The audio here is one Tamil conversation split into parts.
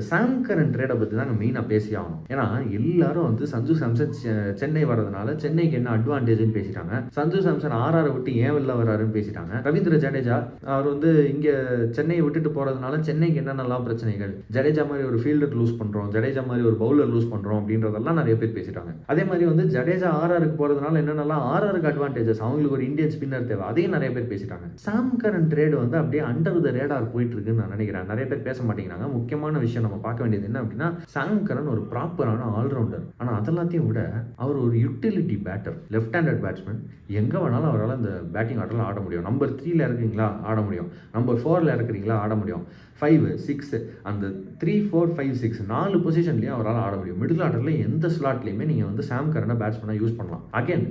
சாம் கரன் ட்ரேடை பற்றி தாங்க மெயினாக பேசி ஆகணும். ஏன்னா எல்லாரும் வந்து சஞ்சு சாம்சன் செ- சென்னை வர்றதுனால சென்னைக்கு என்ன அட்வான்டேஜ்னு பேசிட்டாங்க. சஞ்சு சாம்சன் ஆர்ஆரை விட்டு ஏன் வெளில வராருன்னு பேசிட்டாங்க. ரவீந்திர ஜடேஜா அவர் வந்து இங்கே சென்னையை விட்டுட்டு போகிறதுனால சென்னைக்கு என்னென்னலாம் பிரச்சனைகள்? ஜடேஜா மாதிரி ஒரு ஃபீல்டர் லூஸ் பண்ணுறோம் ஜடேஜா மாதிரி ஒரு பவுலர் லூஸ் பண்ணுறோம் அப்படின்றதெல்லாம் நிறைய பேர் பேசிட்டாங்க. அதே மாதிரி வந்து ஜடேஜா ஆர்ஆருக்கு போகிறதுனால என்னென்னலாம் ஆர்ஆருக்கு அட்வான்டேஜஸ் அவங்களுக்கு ஒரு இந்தியன் ஸ்பின்னர் தேவை அதையும் நிறைய பேர் பேசிட்டாங்க. சாம் கரன் ட்ரேடு வந்து அப்படியே அண்டர் த ரேடார் போயிட்டு இருக்குன்னு நான் நினைக்கிறேன். நிறைய பேர் பேச மாட்டேங்கிறாங்க. முக்கியமான விஷயம் நம்ம பார்க்க வேண்டியது என்ன அப்படின்னா சாம் கரன் ஒரு ப்ராப்பரான ஆல்ரவுண்டர் ஆனால் அதெல்லாத்தையும் விட அவர் ஒரு utility batter left handed batsman எங்கே வேணாலும் அவரால் அந்த பேட்டிங் ஆர்டரில் ஆட முடியும். நம்பர் த்ரீல இருக்கீங்களா ஆட முடியும். நம்பர் ஃபோரில் இருக்கிறீங்களா ஆட முடியும். ஃபைவ் சிக்ஸ் அந்த த்ரீ ஃபோர் ஃபைவ் சிக்ஸ் நாலு பொசிஷன்லேயும் அவரால் ஆட முடியும். மிடில் ஆர்டரில் எந்த ஸ்லாட்லையுமே நீங்கள் வந்து சாம் கரனை பேட்ஸ்மேனாக யூஸ் பண்ணலாம் அகேன்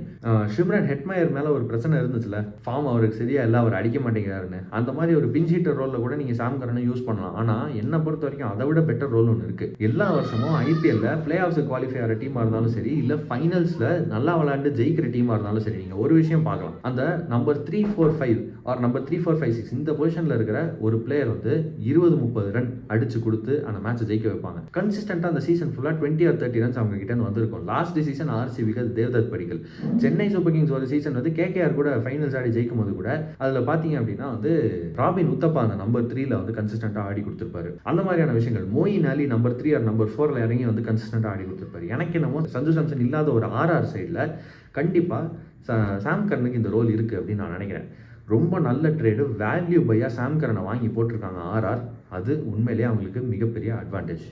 ஷிம்ரன் ஹெட்மயர் மேலே ஒரு பிரச்சனை இருந்துச்சுல? ஃபார்ம் அவருக்கு சரியா இல்லை அவர் அடிக்க மாட்டேங்கிறாருன்னு. அந்த மாதிரி ஒரு பின் ஹீட்டர் ரோலில் கூட நீங்கள் சாம் கரனை யூஸ் பண்ணலாம். ஆனால் என்னை பொறுத்த வரைக்கும் அதை விட பெட்டர் ரோல் ஒன்று இருக்குது எல்லா வருஷமும் ஐபிஎல்ல பிளே ஆஃப்ஸ் குவாலிஃபை ஆகிற டீமாக இருந்தாலும் சரி இல்லை ஃபைனல்ஸில் நல்லா விளையாண்டு ஜெயிக்கிற டீமாக இருந்தாலும் சரி நீங்கள் ஒரு விஷயம் பார்க்கலாம். அந்த number three four five or number three four five six இந்த பொசிஷனில் இருக்கிற ஒரு பிளேயர் வந்து இருபது முப்பது ரன் அடிச்சு கொடுத்து அந்த மேட்ச்சை ஜெயிக்க வைப்பாங்க. கன்சிஸ்டண்டாக அந்த சீசன் ஃபுல்லாக டுவெண்ட்டி ஆர் தேர்ட்டி ரன்ஸ் அவங்க கிட்ட வந்திருக்கும். லாஸ்ட் சீசன் ஆர்சிபிக்கு அது தேவதத் படிக்கல் சென்னை சூப்பர் கிங்ஸ் ஒரு சீசன் வந்து கேகேஆர் கூட ஃபைனல்ஸ் ஆடி ஜெயிக்கும் போது கூட அதில் பார்த்தீங்க அப்படின்னா வந்து ராபின் உத்தப்பா அந்த நம்பர் த்ரீல வந்து கன்சிஸ்டண்டாக ஆடி கொடுத்துருப்பாரு. அந்த மாதிரியான விஷயங்கள் Moeen Ali number three or number ஃபோரில் இறங்கி வந்து கன்சிஸ்டண்டாக ஆடி கொடுத்துருப்பாரு. எனக்கு என்னமோ சஞ்சு சாம்சன் இல்லாத ஒரு ஆர்ஆர் சைடில் கண்டிப்பாக சாம் கரனுக்கு இந்த ரோல் இருக்குது அப்படின்னு நான் நினைக்கிறேன். ரொம்ப நல்ல ட்ரேடு வேல்யூ பையாக சாம் கரனை வாங்கி போட்டிருக்காங்க ஆர்ஆர் அது உண்மையிலேயே அவங்களுக்கு மிகப்பெரிய அட்வான்டேஜ்